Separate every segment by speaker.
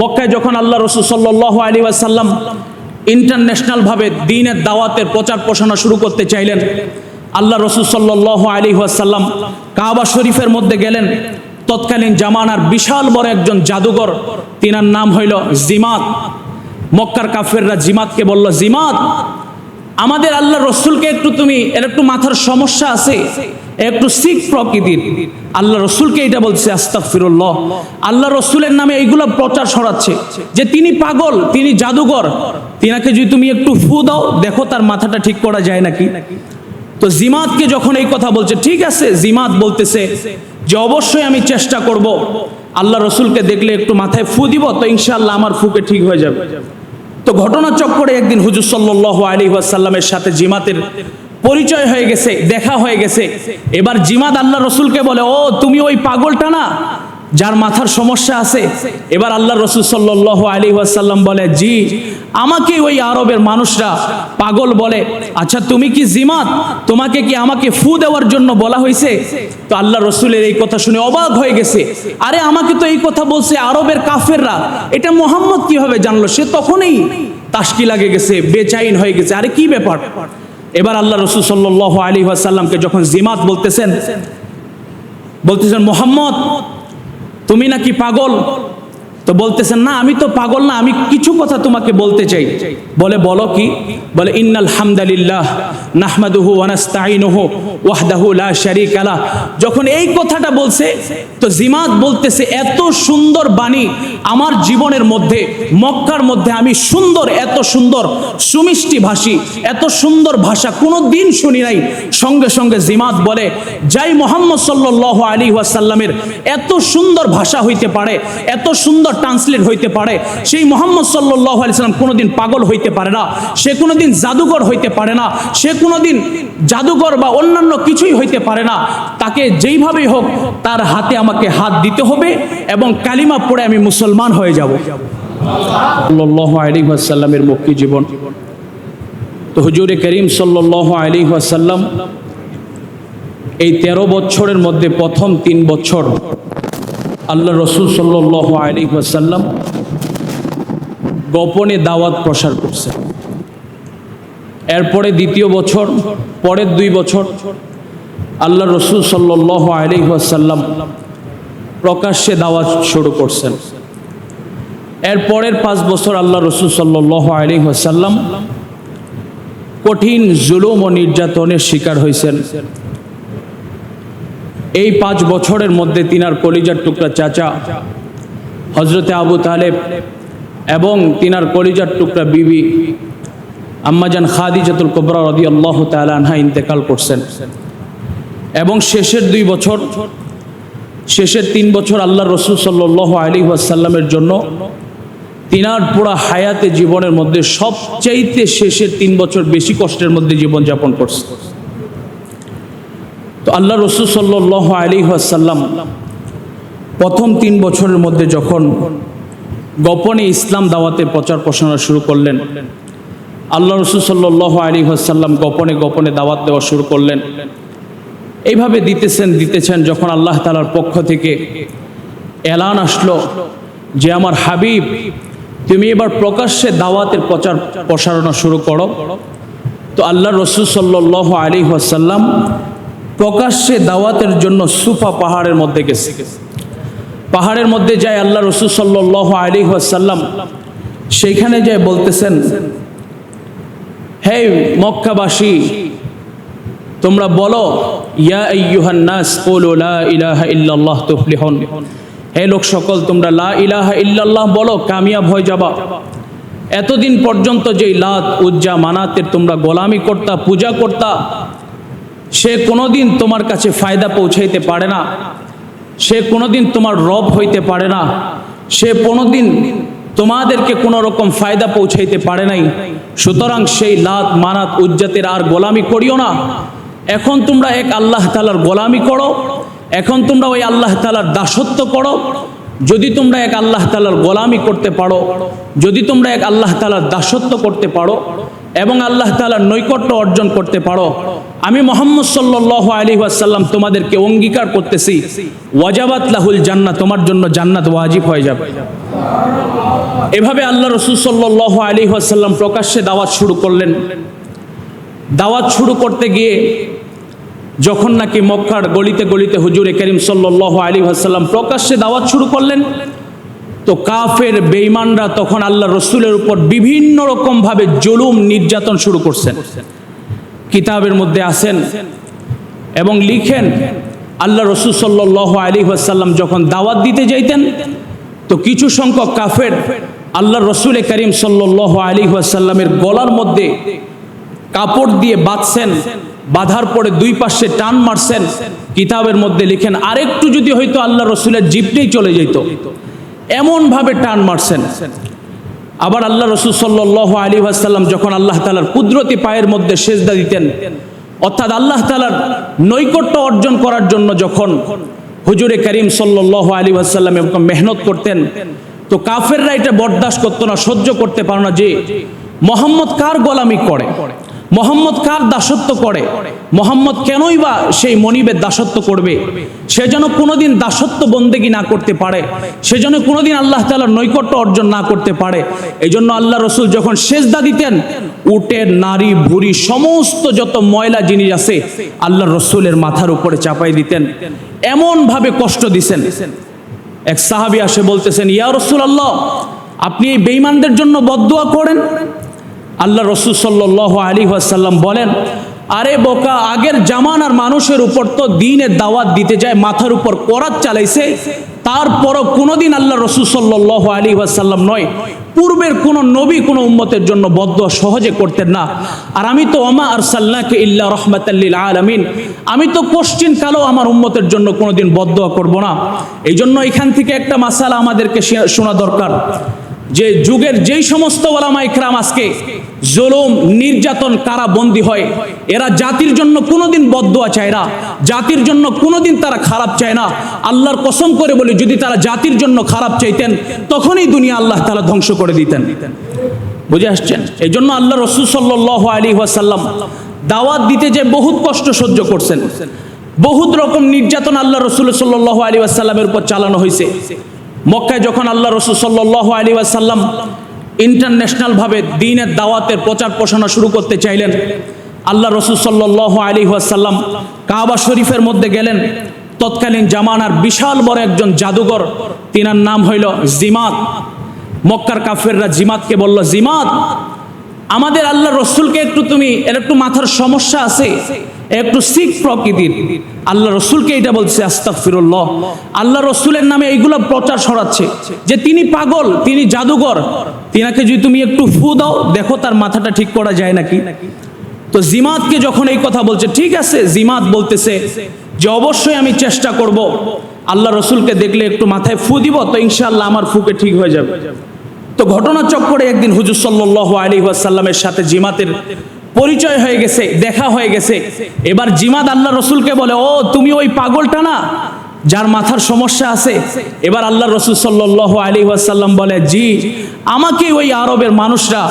Speaker 1: মক্কায় যখন আল্লাহ রসুল সাল্লাহ আলী আসাল্লাম ইন্টারন্যাশনালভাবে দিনের দাওয়াতের প্রচার প্রসারণা শুরু করতে চাইলেন, আল্লাহ রসুল সাল্লাহ আলী আসাল্লাম কাবা শরীফের মধ্যে গেলেন। তৎকালীন জামানার বিশাল বড় একজন জাদুঘর, তিনার নাম হইল জিমাত। মক্কার কাফেররা জিমাতকে বলল, জিমাত, আমাদের আল্লাহ রসুলকে একটু তুমি, এর একটু মাথার সমস্যা আছে। একটু শিখ প্রকৃতির। আল্লাহ রসুলকে এটা বলছে আস্তাক ফিরুল্লাহ আল্লাহ রসুলের নামে এইগুলো প্রচার ছড়াচ্ছে। যে তিনি পাগল, তিনি জাদুঘর তিনাকে যদি তুমি একটু ফু দাও, দেখো তার মাথাটা ঠিক করা যায় নাকি? তো জিমাতকে যখন এই কথা বলছে, ঠিক আছে, জিমাত বলতেছে যে অবশ্যই আমি চেষ্টা করব। আল্লাহ রসুলকে দেখলে একটু মাথায় ফু দিব, তো ইনশাল্লাহ আমার ফুকে ঠিক হয়ে যাবে। তো ঘটনা চক্করে একদিন হুজুর সাল্লাহ আলী সাথে জিমাতের পরিচয় হয়ে গেছে, দেখা হয়ে গেছে। এবার জিমাত আল্লাহ রসুলকে বলে, ও, তুমি ওই পাগলটা না যার মাথার সমস্যা আছে? এবার আল্লাহ রসুল সাল্লাহ আলী ওয়াসাল্লাম বলে, জি, আমাকে ওই আরবের মানুষরা পাগল বলে। আচ্ছা তুমি কি জিমাত? তোমাকে কি আমাকে ফু দেওয়ার জন্য বলা হয়েছে? তো আল্লাহ রসুলের এই কথা শুনে অবাক হয়ে গেছে। আরে, আমাকে তো এই কথা বলছে আরবের কাফেররা। এটা মোহাম্মদ কীভাবে জানলো? সে তখনই তাস্কি লাগে গেছে, বেচাইন হয়ে গেছে। আরে, কি ব্যাপার? এবার আল্লাহ রসুল সাল্লাহ আলী আসাল্লামকে যখন জিমাত বলতেছেন বলতেছেন মোহাম্মদ তুমি নাকি পাগল? তো বলতেছেন, না, আমি তো পাগল না, আমি কিছু কথা তোমাকে বলতে চাই। বলে, বলো কি? বলে, ইন্নাল হামদালিল্লাহ নাহমাদুহু ওয়ানাস্তাইনুহু ওয়াহদাহু লা শারীকা লা যখন এই কথাটা বলছে, তো জিমাত বলতেছে, এত সুন্দর বাণী আমার জীবনের মধ্যে, মক্কার মধ্যে আমি সুন্দর, এত সুন্দর সুমিষ্টি ভাষী, এত সুন্দর ভাষা কোনো দিন শুনি নাই। সঙ্গে সঙ্গে জিমাত বলে, যাই মোহাম্মদ সাল্লাহ আলী ওয়াসাল্লামের এত সুন্দর ভাষা হইতে পারে, এত সুন্দর ট্রান্সলেট হইতে পারে। সেই মোহাম্মদ সাল্লাহ আলি সাল্লাম কোনোদিন পাগল হইতে পারে না, সে কোনোদিন জাদুঘর হইতে পারে না, সে কোনোদিন জাদুঘর বা অন্যান্য কিছুই হইতে পারে না। তাকে যেইভাবেই হোক তার হাতে আমাকে হাত দিতে হবে এবং কালিমা পড়ে আমি মুসলমান হয়ে যাব। সাল্লাহ মুক্তি জীবন। তো হুজুরে করিম সাল্লাহ আলী ওয়াসাল্লাম এই তেরো বছরের মধ্যে প্রথম তিন বছর আল্লাহ রসুল সাল্লাহ আলী ওয়াসাল্লাম গোপনে দাওয়াত প্রসার করছে এরপরে দ্বিতীয় বছর, পরের দুই বছর আল্লাহ রসুল সাল্লাহ আলী ওয়াসাল্লাম প্রকাশ্যে দাওয়াত শুরু করছেন। এর পরের পাঁচ বছর আল্লাহ রসুল সাল্লাহ আলী ওয়াসাল্লাম কঠিন জুলুম ও নির্যাতনের শিকার হয়েছেন। এই পাঁচ বছরের মধ্যে তিনার কলিজার টুকরা চাচা হজরতে আবু তালেব এবং তিনার কলিজার টুকরা বিবি আম্মাজান খাদিজাতুল কবরা রদি আল্লাহ তালানহা ইন্তেকাল করছেন। এবং শেষের দুই বছর, শেষের তিন বছর আল্লাহ রসুল সাল্লাহ আলী ওয়াসাল্লামের জন্য তিনার পুরা হায়াতে জীবনের মধ্যে সবচাইতে শেষের তিন বছর বেশি কষ্টের মধ্যে জীবনযাপন করছে। তো আল্লাহ রসুল সাল্লাহ আলী আসাল্লাম প্রথম তিন বছরের মধ্যে যখন গোপনে ইসলাম দাওয়াতে প্রচার প্রসারণা শুরু করলেন, আল্লাহ রসুল সাল্লাহ আলী আসাল্লাম গোপনে গোপনে দাওয়াত দেওয়া শুরু করলেন। এইভাবে দিতেছেন দিতেছেন যখন আল্লাহ তালার পক্ষ থেকে এলান আসলো যে, আমার হাবিব, তুমি এবার প্রকাশ্যে দাওয়াতের প্রচার প্রসারণা শুরু করো। তো আল্লাহ রসুল সাল্লাহ আলী আসাল্লাম প্রকাশ্যে দাওয়াতের জন্য সুফা পাহাড়ের মধ্যে গেছে। পাহাড়ের মধ্যে যায় আল্লাহ রসুল সাল্লাহ আলী আসাল্লাম সেইখানে যায় বলতেছেন হে মক্কাবাসী, তোমরা বলো ইল্লাল্লাহ হে লোক সকল, তোমরা লা ইলাহা ইল্লাল্লাহ বলো, কামিয়াব হয়ে যাবা। এতদিন পর্যন্ত যেই লাত, উজ্জা, মানাতের তোমরা গোলামি করতা, পূজা করতা সে কোনোদিন তোমার কাছে ফায়দা পৌঁছাইতে পারে না। সে কোনোদিন তোমার রব হইতে পারে না। সে কোনোদিন তোমাদেরকে কোনো রকম ফায়দা পৌঁছাইতে পারে নাই। সুতরাং সেই লাত মানাত উজ্জাতের আর গোলামি করিও না। এখন তোমরা এক আল্লাহ তালার গোলামি করো। এখন তোমরা ওই আল্লাহ তালার দাসত্ব করো। যদি তোমরা এক আল্লাহ তালার গোলামি করতে পারো, যদি তোমরা এক আল্লাহ তালার দাসত্ব করতে পারো এবং আল্লাহ তালার নৈকট্য অর্জন করতে পারো, আমি মোহাম্মদ সাল্লাহ আলী আসাল্লাম তোমাদেরকে অঙ্গীকার করতেছি, ওয়াজাবাত লাহুল জান্নাত তোমার জন্য জান্নাত ওয়াজিব হয়ে যাবে। এভাবে আল্লাহ রসুল সাল্লাহ আলী আসাল্লাম প্রকাশ্যে দাওয়াত শুরু করলেন। দাওয়াত শুরু করতে গিয়ে যখন নাকি মক্কার গলিতে গলিতে হুজুরে করিম সাল্লাহ আলী আসাল্লাম প্রকাশ্যে দাওয়াত শুরু করলেন, তো কাফের বেঈমানরা তখন আল্লাহ রসুলের উপর বিভিন্ন রকমভাবে জুলুম নির্যাতন শুরু করছেন। কিতাবের মধ্যে আসেন এবং লিখেন আল্লাহ রসুল সাল্লাহ আলী আসাল্লাম যখন দাওয়াত দিতে যাইতেন, তো কিছু সংখ্যক কাফের আল্লাহ রসুল করিম সাল্লাহ আলী আসাল্লামের গলার মধ্যে কাপড় দিয়ে বাঁধছেন। বাঁধার পরে দুই পাশে টান মারছেন। কিতাবের মধ্যে লিখেন, আরেকটু যদি হয়তো আল্লাহ রসুলের জিপটাই চলে যেত। এমনভাবে টান মারছেন। আবার আল্লাহ রসুল সাল্লাহ আলী আসাল্লাম যখন আল্লাহ তালার কুদরতি পায়ের মধ্যে সেজদা দিতেন, অর্থাৎ আল্লাহ তালার নৈকট্য অর্জন করার জন্য যখন হুজুরে করিম সাল্লাহ আলী আসাল্লাম এরকম মেহনত করতেন, তো কাফেররা এটা বরদাস্ত করতো না, সহ্য করতে পারো না যে, মোহাম্মদ কার গোলামি করে? মোহাম্মদ কার দাসত্ব করে? মোহাম্মদ কেনই বা সেই মনিবের দাসত্ব করবে? সে যেন কোনোদিন দাসত্ব বন্দেগি না করতে পারে। সে যেন কোনোদিন আল্লাহ তালার নৈকট্য অর্জন না করতে পারে। এই জন্য আল্লাহ রসুল যখন সেজদা দিতেন, উটের, নারী ভুরি সমস্ত যত ময়লা জিনিস আছে, আল্লাহ রসুলের মাথার উপরে চাপাই দিতেন। এমনভাবে কষ্ট দিছেন। এক সাহাবি আসে বলতেছেন, ইয়া রসুল আল্লাহ আপনি এই বেইমানদের জন্য বদুয়া করেন? আল্লাহ রসুল সাল্লাহ আলী আসাল্লাম বলেন, আরে বোকা, আগের জামানার মানুষের উপর তো দিনের দাওয়াত দিতে যায়, মাথার উপর করাত চালাইছে, তারপরও কোনোদিন আল্লাহ রসুল সাল্লাহ আলী আসাল্লাম নয়। পূর্বের কোনো নবী কোনো উম্মতের জন্য বদ্ধ সহজে করতেন না। আর আমি তো অমা আর সাল্লাহকে ইল্লা রহমাতাল্লিল আলমিন। আমি তো পশ্চিম কালো আমার উম্মতের জন্য কোনোদিন বদ্ধ করব না। এই জন্য এখান থেকে একটা মাসালা আমাদেরকে শোনা দরকার। যে যুগের যেই সমস্ত ওলামা ইকরাম আজকে জুলুম, নির্যাতন কারা বন্দী হয়? এরা জাতির জন্য কোনোদিন বদুয়া চায় না। জাতির জন্য কোনোদিন তারা খারাপ চায় না। আল্লাহর কসম করে বলি, যদি তারা জাতির জন্য খারাপ চাইতেন, তখনই দুনিয়া আল্লাহ তালা ধ্বংস করে দিতেন। বুঝে আসছেন? এই জন্য আল্লাহ রসুল সাল্লাহ আলী ওয়াসাল্লাম দাওয়াত দিতে যে বহুত কষ্ট সহ্য করছেন। বহুত রকম নির্যাতন আল্লাহ রসুল সাল্লাহ আলী ওয়াসাল্লামের উপর চালানো হয়েছে। মক্কায় যখন আল্লাহ রসুল সাল্লাহ আলী আসাল্লাম ইন্টারন্যাশনালভাবে দিনের দাওয়াতের প্রচার প্রসারণা শুরু করতে চাইলেন আল্লাহ রসুল সাল্লাহ আলী আসাল্লাম কাবা শরীফের মধ্যে গেলেন। তৎকালীন জামানার বিশাল বড় একজন জাদুঘর। তিনার নাম হইল জিমাত। মক্কার কাফেররা জিমাতকে বলল, জিমাত, আমাদের আল্লাহ রসুলকে একটু তুমি, এর একটু মাথার সমস্যা আছে একটু শিখ প্রকৃতির। আল্লাহ রসুলকে এটা বলছে আস্তাক ফিরুল্লাহ আল্লাহ রসুলের নামে এইগুলো প্রচার সরাচ্ছে যে তিনি পাগল, তিনি জাদুঘর। তিনাকে যদি তুমি একটু ফু দাও, দেখো তার মাথাটা ঠিক করা যায় নাকি? তো জিমাতকে যখন এই কথা বলছে, ঠিক আছে, জিমাত বলতেছে যে অবশ্যই আমি চেষ্টা করব, আল্লাহ রসুলকে দেখলে একটু মাথায় ফু দিব, তো ইনশাল্লাহ আমার ফুকে ঠিক হয়ে যাবে। তো ঘটনা চক্করে একদিন হুজুর সাল্লাহ আলী সাথে জিমাতের পরিচয় হয়ে গেছে, দেখা হয়ে গেছে। এবার জিমাদ আল্লাহ রসুলকে বলে, ও, তুমি ওই পাগলটা না? যার মাথার সমস্যা আছে, এবার আল্লাহ রসুল সাল্লাহ আলী ওয়াসাল্লাম বলে, জি, আমাকে ওই আরবের মানুষরা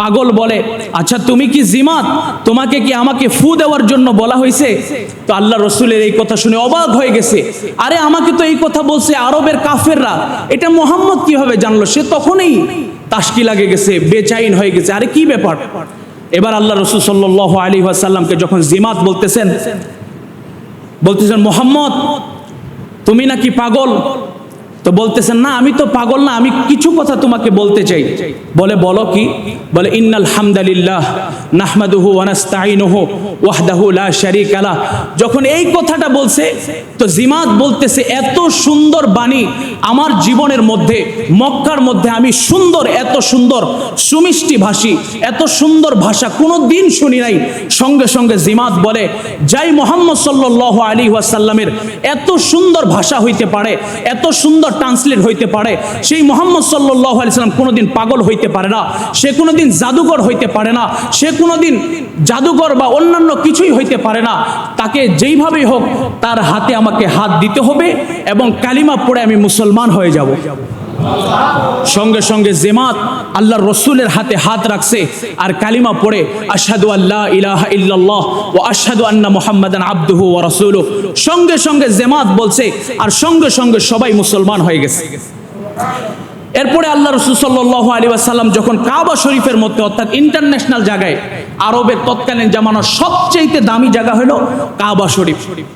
Speaker 1: পাগল বলে। আচ্ছা তুমি কি জিমাত? তোমাকে কি আমাকে ফু দেওয়ার জন্য বলা হয়েছে? তো আল্লাহ রসুলের এই কথা শুনে অবাক হয়ে গেছে। আরে, আমাকে তো এই কথা বলছে আরবের কাফেররা। এটা মোহাম্মদ কীভাবে জানলো? সে তখনই তাস্কি লাগে গেছে, বেচাইন হয়ে গেছে। আরে, কি ব্যাপার? এবার আল্লাহ রসুল সাল্লাহ আলী ওয়াসাল্লামকে যখন জিমাত বলতেছেন বলতেছেন, মোহাম্মদ তুমি নাকি পাগল? তো বলতেছেন, না, আমি তো পাগল না, আমি কিছু কথা তোমাকে বলতে চাই। বলে, বলো কি? বলে, ইন্নাল হামদালিল্লাহ নাহমাদুহু ওয়ানাস্তাইনুহু ওয়াহদাহু লা শারীকা লা যখন এই কথাটা বলছে, তো জিমাত বলতেছে, এত সুন্দর বাণী আমার জীবনের মধ্যে, মক্কার মধ্যে আমি সুন্দর, এত সুন্দর সুমিষ্টি ভাষী, এত সুন্দর ভাষা কোনো দিন শুনি নাই। সঙ্গে সঙ্গে জিমাত বলে, যাই মোহাম্মদ সাল্লাহ আলী ওয়াসাল্লামের এত সুন্দর ভাষা হইতে পারে, এত সুন্দর ট্রান্সলেট হইতে পারে। সেই মোহাম্মদ সাল্লাহ আলিয়াল্লাম কোনোদিন পাগল হইতে পারে না, সে কোনোদিন জাদুঘর হইতে পারে না, সে কোনোদিন জাদুঘর বা অন্যান্য কিছুই হইতে পারে না। তাকে যেইভাবেই হোক তার হাতে আমাকে হাত দিতে হবে এবং কালিমা পড়ে আমি মুসলমান হয়ে যাব। সঙ্গে সঙ্গে জেমাত আল্লাহ রসুলের হাতে হাত রাখছে আর কালিমা পড়ে, আশহাদু আল্লাহ ইলাহা ইল্লাল্লাহ ও আশহাদু আন্না মুহাম্মাদান আবদুহু ও রাসূলুহু। সঙ্গে সঙ্গে জেমাত বলছে, আর সঙ্গে সঙ্গে সবাই মুসলমান হয়ে গেছে। এরপরে আল্লাহ রসুল সাল্লাহ আলী আসাল্লাম যখন কাবা শরীফের মধ্যে, অর্থাৎ ইন্টারন্যাশনাল জায়গায়, আরবের তৎকালীন জামানার সবচেয়ে দামি জায়গা হলো কাবা শরীফ শরীফ।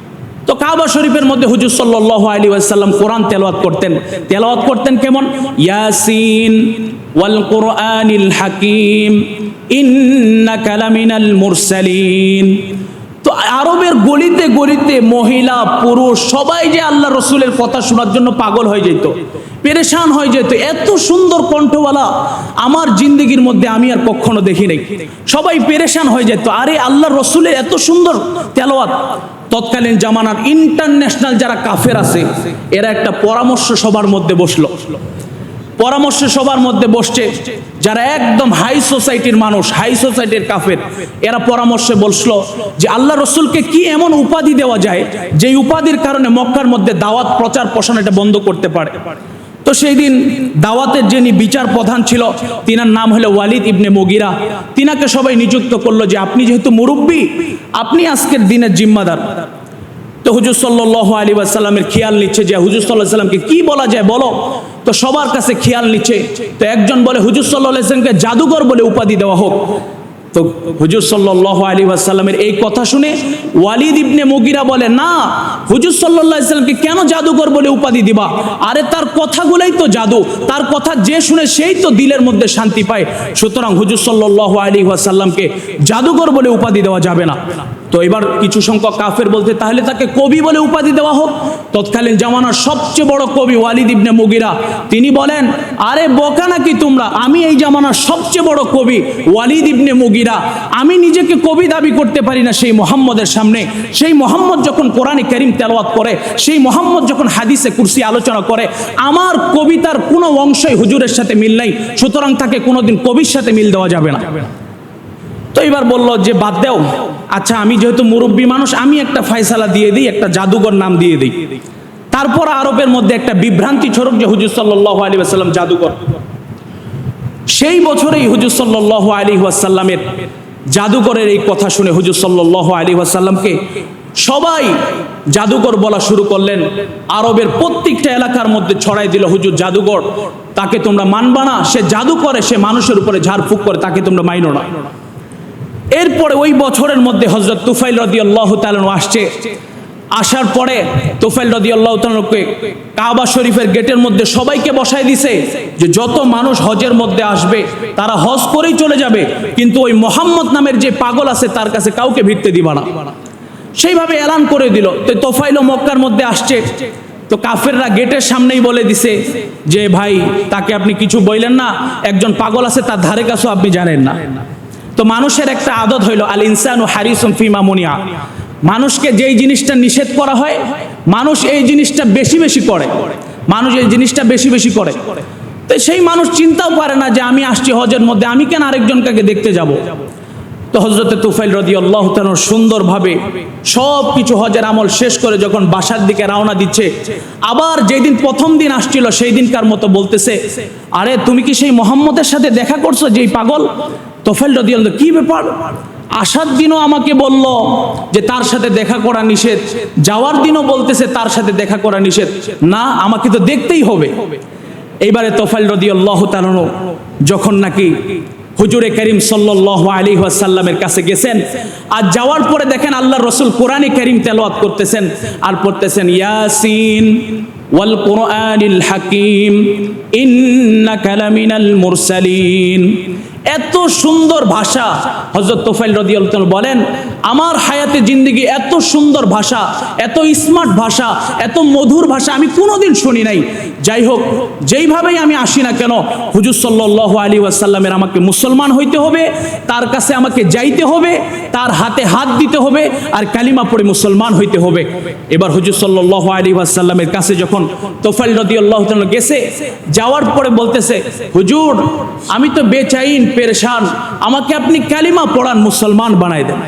Speaker 1: তো কাবা শরীফের মধ্যে হুজুর সাল্লাহ আলী ওয়াসাল্লাম কোরআন তেলাওয়াত করতেন। তেলাওয়াত করতেন কেমন? ইয়াসিন ওয়াল কোরআনিল হাকিম, ইন্নাকা লামিনাল মুরসালিন। তো আরবের গলিতে গলিতে মহিলা, পুরুষ, সবাই যে আল্লাহ রসুলের কথা শোনার জন্য পাগল হয়ে যেত, পেরেশান হয়ে যেত, এত সুন্দর কণ্ঠওয়ালা আমার জিন্দগির মধ্যে আমি আর কখনো দেখি নাই। সবাই পেরেশান হয়ে যেত, আরে আল্লাহ রসুলের এত সুন্দর তেলাওয়াত তৎকালীন জামানার ইন্টারন্যাশনাল যারা কাফের আছে, এরা একটা পরামর্শ সবার মধ্যে বসল। পরামর্শ সবার মধ্যে বসছে, যারা একদম হাই সোসাইটির মানুষ হাই সোসাইটির কাফের, এরা পরামর্শে বসল যে আল্লাহ রসুলকে কি এমন উপাধি দেওয়া যায় যে উপাধির কারণে মক্কার মধ্যে দাওয়াত প্রচার প্রসার এটা বন্ধ করতে পারে। তো সেই দিন দাওয়াতের যিনি বিচার প্রধান ছিল, তিনার নাম হলো ওয়ালিদ ইবনে মগিরা। তিনাকে সবাই নিযুক্ত করল যে আপনি যেহেতু মুরব্বী, আপনি আজকের দিনের জিম্মাদার। তো হুজুর সাল্লাহ আলী আসাল্লামের খেয়াল নিচ্ছে যে হুজুর সাল্লাহ সাল্লামকে কি বলা যায় বলো? তো সবার কাছে খেয়াল নিচ্ছে। তো একজন বলে, হুজুর সাল্লাহ সাল্লামকে জাদুঘর বলে উপাধি দেওয়া হোক। তো হুজুর সাল্লাহ আলী আসাল্লামের এই কথা শুনে ওয়ালিদ ইবনে মুগিরা বলে, না, হুজুর সাল্লাহ ইসলামকে কেন জাদুকর বলে উপাধি দিবা? আরে তার কথাগুলোই তো জাদু, তার কথা যে শুনে সেই তো দিলের মধ্যে শান্তি পায়। সুতরাং হুজুর সাল্লাহ আলী আসাল্লামকে জাদুকর বলে উপাধি দেওয়া যাবে না। তো এবার কিছু সংখ্যক কাফের বলতে তাহলে তাকে কবি বলে উপাধি দেওয়া হোক। তৎকালীন জামানার সবচেয়ে বড় কবি ওয়ালিদ ইবনে মুগিরা, তিনি বলেন, আরে বোকা নাকি তোমরা? আমি এই জামানার সবচেয়ে বড় কবি ওয়ালিদ ইবনে মুগিরা। আমি নিজেকে কবি দাবি করতে পারি না সেই মোহাম্মদের সামনে। সেই মোহাম্মদ যখন কোরআনে করিম তেলাওয়াত করে, সেই মোহাম্মদ যখন হাদিসে কুরসি আলোচনা করে, আমার কবিতার কোনো অংশই হুজুরের সাথে মিল নাই, সুতরাং তাকে কোনোদিন কবির সাথে মিল দেওয়া যাবে না। তো এবার বলল যে বাদ দেও। আচ্ছা আমি যেহেতু মুরব্বী মানুষ, আমি একটা ফয়সালা দিয়ে দিই, একটা জাদুঘর নাম দিয়ে দিই। তারপর আরবের মধ্যে একটা বিভ্রান্তি ছড়ক যে হুজুর সাল্লাহ আলী আসাল্লাম জাদুঘর। সেই বছরেই হুজুর সাল্লাহ আলী ওয়াসাল্লামের জাদুঘরের এই কথা শুনে হুজুর সাল্লাহ আলী ওয়াসাল্লামকে সবাই জাদুঘর বলা শুরু করলেন। আরবের প্রত্যেকটা এলাকার মধ্যে ছড়াই দিল হুজুর জাদুঘর। তাকে তোমরা মানবা না, সে জাদু করে, সে মানুষের উপরে ঝাড়ফুঁক করে, তাকে তোমরা মাইনো না। এরপরে ওই বছরের মধ্যে হজরত তুফাইল রদি আল্লাহ তালন আসছে। আসার পরে তুফাইল রদি আল্লাহ তালকে কাবা শরীফের গেটের মধ্যে সবাইকে বসাই দিছে যে যত মানুষ হজের মধ্যে আসবে, তারা হজ করেই চলে যাবে, কিন্তু ওই মোহাম্মদ নামের যে পাগল আছে তার কাছে কাউকে ভিড়তে দিবা না। সেইভাবে এলান করে দিল। তো তোফাইল মক্কার মধ্যে আসছে। তো কাফেররা গেটের সামনেই বলে দিছে যে, ভাই, তাকে আপনি কিছু বললেন না। একজন পাগল আছে তার ধারে কাছেও আপনি জানেন না। তো মানুষের একটা আদত হইল, আল ইনসান ও হারিসুম ফিমা মুনিয়া। মানুষকে যেই জিনিসটা নিষেধ করা হয়, মানুষ এই জিনিসটা বেশি বেশি করে। মানুষ এই জিনিসটা বেশি বেশি করে। তো সেই মানুষ চিন্তাও পারে না যে আমি আসছি হজের মধ্যে, আমি কেন আরেকজনকে দেখতে যাব? তো হজরতে তুফাইল রদি আল্লাহ সুন্দরভাবে সব কিছু হজের আমল শেষ করে যখন বাসার দিকে রওনা দিচ্ছে, আবার যেদিন প্রথম দিন আসছিল, সেই দিনকার মতো বলতেছে, আরে, তুমি কি সেই মোহাম্মদের সাথে দেখা করছ, যেই পাগল? তোফাইল রদি আল্লাহ কি ব্যাপার? আসার দিনও আমাকে বলল যে তার সাথে দেখা করা নিষেধ। যাওয়ার দিনও বলতেছে তার সাথে দেখা করা নিষেধ। না, আমাকে তো দেখতেই হবে। এইবারে তোফাইল রদি আল্লাহ যখন নাকি হুজুরে করিম সাল্লাহ আলী সাল্লামের কাছে গেছেন, আর যাওয়ার পরে দেখেন আল্লাহ রসুল কোরআনে করিম তেলাওয়াত করতেছেন, আর পড়তেছেন, ইয়াসিন ওয়াল কোরআনিল হাকিম, ইন্নাকা লামিনাল মুরসালিন। এত সুন্দর ভাষা হজরত তোফাইল রদিয়াল বলেন, আমার হায়াতে জিন্দিগি এত সুন্দর ভাষা, এত স্মার্ট ভাষা, এত মধুর ভাষা আমি কোনোদিন শুনি নাই। যাই হোক যেইভাবেই আমি আসি না কেন, হুজুর সাল্লাহ আলী ওয়াসাল্লামের আমাকে মুসলমান হইতে হবে, তার কাছে আমাকে যাইতে হবে, তার হাতে হাত দিতে হবে, আর কালিমা পড়ে মুসলমান হইতে হবে। এবার হুজুর সাল্লাহ আলী ওয়াসাল্লামের কাছে যখন তোফাইল রদিয়াল্লাহ গেছে, যাওয়ার পরে বলতেছে, হুজুর, আমি তো বেচাইন পেরেশান। আমাকে আপনি কালিমা পড়ান, মুসলমান বানাই দেন।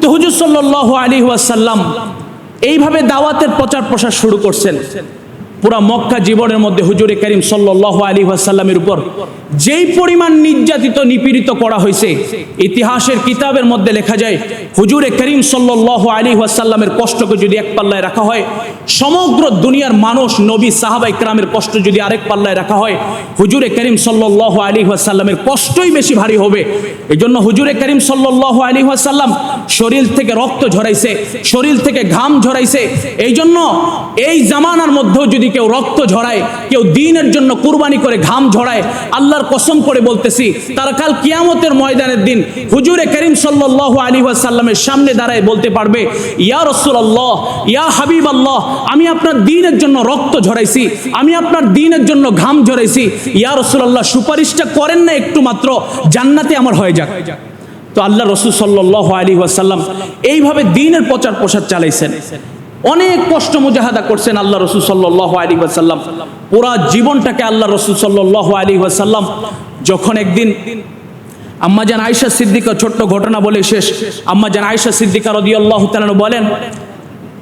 Speaker 1: তো হুজুর সাল্লাহ আলী ওয়াসাল্লাম এইভাবে দাওয়াতের প্রচার প্রসার শুরু করছেন। পুরা মক্কা জীবনের মধ্যে হুজুরে করিম সাল্লাহ আলী ওয়াসাল্লামের উপর যেই পরিমাণ নির্যাতিত, নিপীড়িত করা হয়েছে, ইতিহাসের কিতাবের মধ্যে লেখা যায়, হুজুরে করিম সাল্লাহ আলী ওয়াসাল্লামের কষ্টকে যদি এক পাল্লায় রাখা হয়, সমগ্র দুনিয়ার মানুষ, নবী সাহাবা ইকরামের কষ্ট যদি আরেক পাল্লায় রাখা হয়, হুজুরে করিম সাল্লাহ আলী ওয়াসাল্লামের কষ্টই বেশি ভারী হবে। এই জন্য হুজুরে করিম সাল্লাহ আলী ওয়াসাল্লাম শরীর থেকে রক্ত ঝরাইছে, শরীর থেকে ঘাম ঝরাইছে এই জন্য এই জামানার মধ্যেও যদি কেউ রক্ত ঝরায়, কেউ দিনের জন্য কুরবানি করে ঘাম ঝরায়, আল্লাহর কসম করে বলতেছি, তারা কাল কিয়ামতের ময়দানের দিন হুজুরে করিম সাল্লাহ আলী সাল্লামের সামনে দাঁড়ায় বলতে পারবে, ইয়া রসুল আল্লাহ ইয়া হাবিব আল্লাহ আমি আপনার দিনের জন্য রক্ত ঝরাইছি, আমি আপনার দিনের জন্য ঘাম ঝরাইছি, ইয়া রসুল আল্লাহ সুপারিশটা করেন না একটু মাত্র, জান্নাতে আমার হয়ে যাক। তো আল্লাহ রসুল সাল্লাহ আলী ওয়াসাল্লাম এইভাবে দিনের প্রচার প্রসার চালাইছেন। অনেক কষ্ট মুজাহাদা করছেন আল্লাহ রসুল সাল্লাহ আলী ওয়াসাল্লাম। পুরা জীবনটাকে আল্লাহ রসুল সাল্লাহ আলী ওয়াসাল্লাম যখন একদিন আম্মা জান আয়সা সিদ্দিকা ছোট্ট ঘটনা বলে শেষ। আম্মা জান আয়সা সিদ্দিকা রদি আল্লাহ বলেন,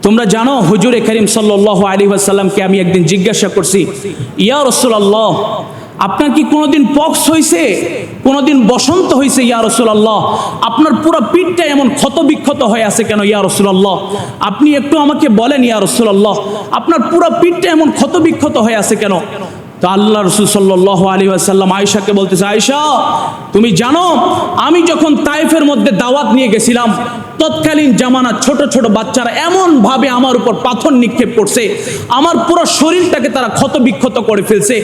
Speaker 1: তোমরা জানো হুজুরে করিম সাল্লাহ আলী ওয়াসাল্লামকে আমি একদিন জিজ্ঞাসা করছি, ইয়া রসুল্লাহ আপনার কি কোনোদিন পক্স হয়েছে কোনোদিন বসন্ত হয়েছে ইয়া রসুলাল্লাহ? আপনার পুরো পিঠটা এমন ক্ষত বিক্ষত হয়ে আছে কেন, ইয়া রসুলাল্লাহ? আপনি একটু আমাকে বলেন, ইয়া রসুলাল্লাহ, আপনার পুরো পিঠটা এমন ক্ষত বিক্ষত হয়ে আছে কেন? তো আল্লাহ রসুল সাল্লাহ আলী আসাল্লাম আয়সাকে বলতেছে আয়সা তুমি জানো, আমি যখন তাইফের মধ্যে দাওয়াত নিয়ে গেছিলাম তৎকালীন জামানা ছোট ছোট বাচ্চারা এমন ভাবে আমার উপর পাথর নিক্ষেপ করছে। আমার পুরো শরীরটাকে তারা ক্ষত বিক্ষত করে ফেলছে।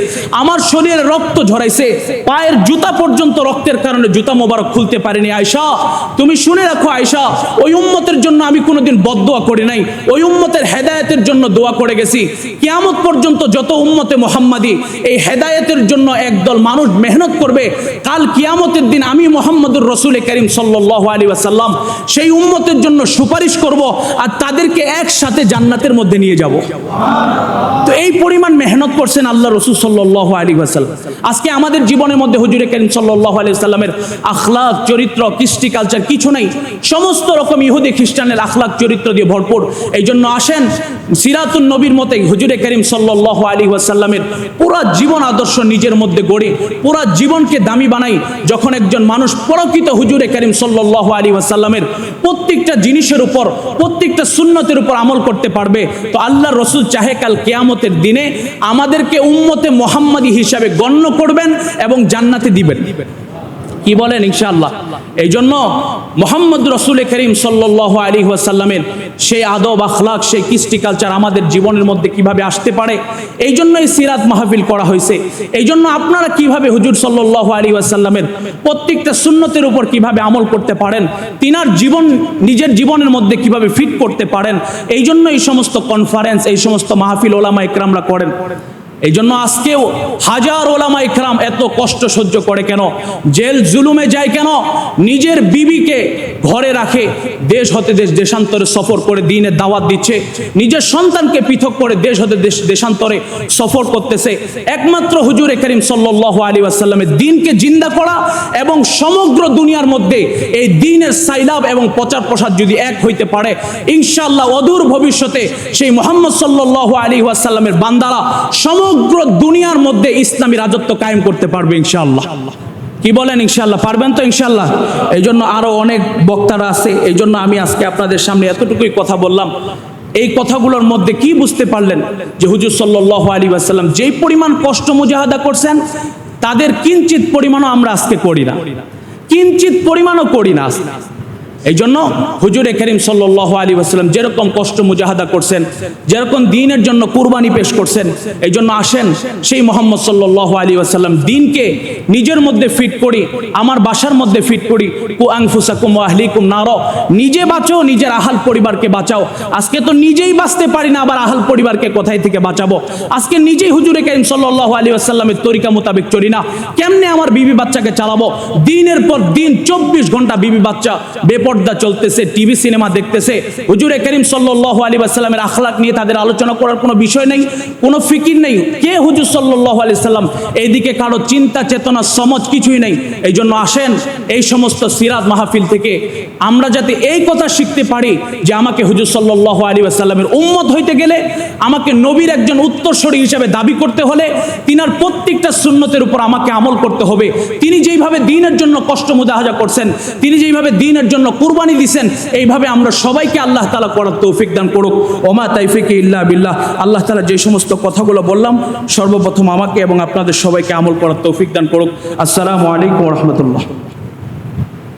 Speaker 1: আমার শরীরে রক্ত ঝরাইছে। পায়ের জুতা পর্যন্ত রক্তের কারণে জুতা মোবারক খুলতে পারেনি। আয়সা তুমি শুনে রাখো আয়সা ওই উম্মতের জন্য আমি কোনোদিন বদদোয়া করি নাই। ওই উম্মতের হেদায়েতের জন্য দোয়া করে গেছি। কিয়ামত পর্যন্ত যত উম্মতে মোহাম্মদী, এই হেদায়তের জন্য একদল মানুষ মেহনত করবে। কাল কিয়ামতের দিন আমি মোহাম্মদুর রসুল করিম সাল্লাহ আলী আসাল্লাম সেই উম্মতের জন্য সুপারিশ করব আর তাদেরকে একসাথে জান্নাতের মধ্যে নিয়ে যাব। তো এই পরিমাণ মেহনত করছেন আল্লাহ রসুল সাল্লাহ আলী আসাল্লাম আজকে আমাদের জীবনের মধ্যে হুজুরে করিম সাল্লাহ আলী সাল্লামের আখলাক, চরিত্র, কৃষ্টি কালচার কিছু নাই। সমস্ত রকম ইহুদি খ্রিস্টানের আখলাক, চরিত্র দিয়ে ভরপুর। এই জন্য আসেন সিরাতুল নবীর মতে হুজুরে করিম সাল্লাহ আলী ওয়াসাল্লামের পুরা জীবন আদর্শ নিজের মধ্যে গড়ে, পুরা জীবনকে দামি বানাই, যখন একজন মানুষ প্রকৃত হুজুরে করিম সাল্লাহ আলী ওয়াসাল্লামের প্রত্যেকটা জিনিসের উপর, প্রত্যেকটা সুন্নতের উপর আমল করতে পারবে, তো আল্লাহ রসুল চাহে কাল কেয়ামতের দিনে আমাদেরকে উম্মতে মোহাম্মদী হিসাবে গণ্য করবেন এবং জান্নাতে দিবেন। কি বলেন ইনশাআল্লাহ? এই জন্য মোহাম্মদ রসুল করিম সাল্লাহ আলী ওয়াসাল্লামের সেই আদব, আখলাক, সেই কৃষ্টি কালচার আমাদের জীবনের মধ্যে কীভাবে আসতে পারে এই জন্যই সিরাত মাহফিল করা হয়েছে। এই জন্য আপনারা কীভাবে হুজুর সাল্লাহ আলী ওয়াসাল্লামের প্রত্যেকটা সুন্নতের উপর কীভাবে আমল করতে পারেন, তিনার জীবন, নিজের জীবনের মধ্যে কীভাবে ফিট করতে পারেন এই জন্য এই সমস্ত কনফারেন্স এই সমস্ত মাহফিল ওলামা ইকরামরা করেন। এই জন্য আজকেও হাজার ওলামা ইকরাম এত কষ্ট সহ্য করে কেন? জেল জুলুমে যায় কেন? নিজের বিবিকে ঘরে রাখে, দেশ হতে দেশ দেশান্তরে সফর করে দিনের দাওয়াত দিচ্ছে, নিজের সন্তানকে পৃথক করে দেশ হতে দেশ দেশান্তরে সফর করতেছে। একমাত্র হুজুরে করিম সাল্লাহ আলী আসাল্লামের দিনকে জিন্দা করা এবং সমগ্র দুনিয়ার মধ্যে এই দিনের সাইলাব এবং প্রচার প্রসার যদি এক হইতে পারে ইনশাল্লাহ অদূর ভবিষ্যতে সেই মোহাম্মদ সাল্লাহ আলী আসাল্লামের বান্দারা সমগ্র দুনিয়ার মধ্যে ইসলামী রাজত্ব কায়েম করতে পারবে ইনশাআল্লাহ। কি বলেন ইনশাল্লাহ পারবেন তো ইনশাল্লাহ এই জন্য আরও অনেক বক্তারা আছে এই জন্য আমি আজকে আপনাদের সামনে এতটুকুই কথা বললাম। এই কথাগুলোর মধ্যে কি বুঝতে পারলেন যে হুজুর সাল্লাহ আলী আসাল্লাম যেই পরিমাণ কষ্ট মুজাহাদা করছেন, তাদের কিঞ্চিত পরিমাণও আমরা আজকে করি না। কিঞ্চিত পরিমাণও করি না এই জন্য হুজুরে করিম সাল্লাহ আলী আসসালাম যেরকম কষ্ট মুজাহাদা করছেন, যেরকম দিনের জন্য কুরবানি পেশ করছেন এই জন্য আসেন সেই মোহাম্মদ সাল্লাহ আলী আসাল্লাম দিনকে নিজের মধ্যে ফিট করি, আমার বাসার মধ্যে ফিট করি। কু আংফুসাকুম আহলিকুম নার, নিজে বাঁচো, নিজের আহাল পরিবারকে বাঁচাও। আজকে তো নিজেই বাঁচতে পারি না, আবার আহাল পরিবারকে কোথায় থেকে বাঁচাবো? আজকে নিজেই হুজুরে করিম সাল্লাহ আলী আসাল্লামের তরিকা মোতাবেক চলি না। কেমনে আমার বিবি বাচ্চাকে চালাবো? দিনের পর দিন চব্বিশ ঘণ্টা বিবি বাচ্চা বেপর বেপর্দা চলতেছে, টিভি, সিনেমা দেখতেছে। হুজুরে করিম সাল্লাহ আলী সাল্লামের আখলাক নিয়ে তাদের আলোচনা করার কোনো বিষয় নেই, কোনো ফিকির নেই। কে হুজুর সাল্লাহ আলি সাল্লাম এইদিকে কারও চিন্তা, চেতনা, সমজ কিছুই নেই। এই জন্য আসেন এই সমস্ত সিরাত মাহফিল থেকে। আমরা যাতে এই কথা শিখতে পারি যে আমাকে হুজুর সাল্লাহ আলী সাল্লামের উম্মত হইতে গেলে আমাকে নবীর একজন উত্তরস্বরী হিসাবে দাবি করতে হলে তিনার প্রত্যেকটা সুন্নতের উপর আমাকে আমল করতে হবে। তিনি যেইভাবে দিনের জন্য কষ্ট মুদাহাজা করছেন, তিনি যেইভাবে দিনের জন্য কুরবানি দিছেন, এইভাবে আমরা সবাইকে আল্লাহ তালা করার তৌফিক দান করুক। ওমা তাইফিক ইল্লা বিল্লাহ। আল্লাহ তালা যে সমস্ত কথাগুলো বললাম, সর্বপ্রথম আমাকে এবং আপনাদের সবাইকে আমল করার তৌফিক দান করুক। আসসালামু আলাইকুম রহমতুল্লাহ।